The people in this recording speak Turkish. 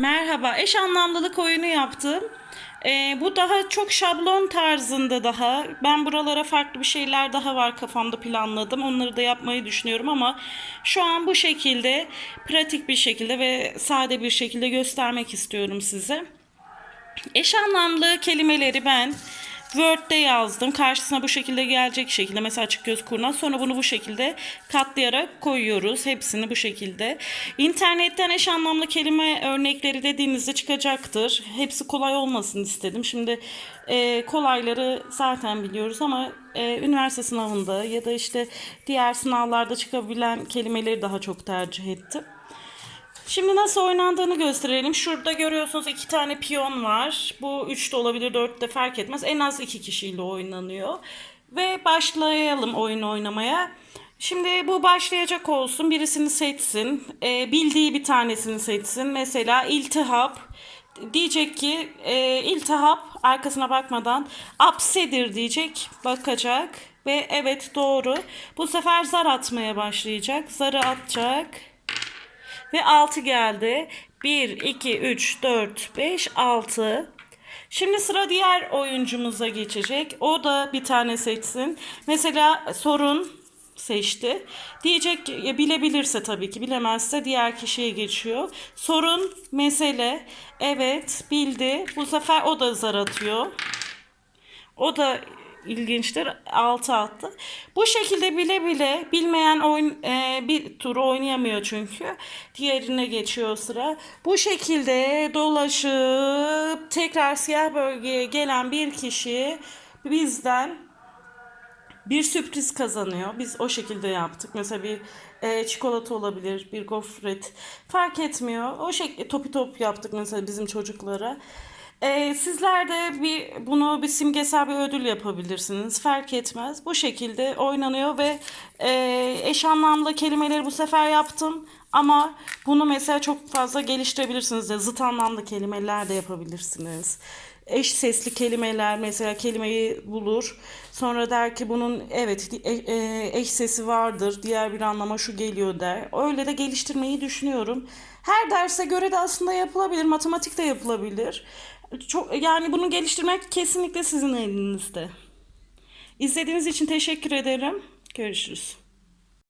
Merhaba, eş anlamlılık oyunu yaptım. Ee, bu daha çok şablon tarzında daha. Ben buralara farklı bir şeyler daha var kafamda planladım. Onları da yapmayı düşünüyorum ama şu an bu şekilde pratik bir şekilde ve sade bir şekilde göstermek istiyorum size. Eş anlamlı kelimeleri ben Word'de yazdım. Karşısına bu şekilde gelecek şekilde mesela açık göz kurnaz. Sonra bunu bu şekilde katlayarak koyuyoruz. Hepsini bu şekilde. İnternetten eş anlamlı kelime örnekleri dediğinizde çıkacaktır. Hepsi kolay olmasın istedim. Şimdi e, kolayları zaten biliyoruz ama e, üniversite sınavında ya da işte diğer sınavlarda çıkabilen kelimeleri daha çok tercih ettim. Şimdi nasıl oynandığını gösterelim. Şurada görüyorsunuz iki tane piyon var. Bu üç de olabilir, dört de fark etmez. En az iki kişiyle oynanıyor. Ve başlayalım oyun oynamaya. Şimdi bu başlayacak olsun. Birisini seçsin. Ee, bildiği bir tanesini seçsin. Mesela iltihap. Diyecek ki e, iltihap arkasına bakmadan apsedir diyecek. Bakacak. Ve evet doğru. Bu sefer zar atmaya başlayacak. Zarı atacak. Ve 6 geldi. 1, 2, 3, 4, 5, 6. Şimdi sıra diğer oyuncumuza geçecek. O da bir tane seçsin. Mesela sorun seçti. Diyecek ya bilebilirse tabii ki bilemezse diğer kişiye geçiyor. Sorun, mesele. Evet bildi. Bu sefer o da zar atıyor. O da ilginçtir. 6 attı. Bu şekilde bile bile bilmeyen oyun e, bir turu oynayamıyor çünkü. Diğerine geçiyor sıra. Bu şekilde dolaşıp tekrar siyah bölgeye gelen bir kişi bizden bir sürpriz kazanıyor. Biz o şekilde yaptık. Mesela bir e, çikolata olabilir, bir gofret. Fark etmiyor. O şekilde topi top yaptık mesela bizim çocuklara. E, sizler de bir bunu bir simgesel bir ödül yapabilirsiniz. Fark etmez. Bu şekilde oynanıyor ve e, eş anlamlı kelimeleri bu sefer yaptım. Ama bunu mesela çok fazla geliştirebilirsiniz de zıt anlamlı kelimeler de yapabilirsiniz eş sesli kelimeler mesela kelimeyi bulur. Sonra der ki bunun evet e- e- eş sesi vardır. Diğer bir anlama şu geliyor der. Öyle de geliştirmeyi düşünüyorum. Her derse göre de aslında yapılabilir. Matematik de yapılabilir. Çok yani bunu geliştirmek kesinlikle sizin elinizde. İzlediğiniz için teşekkür ederim. Görüşürüz.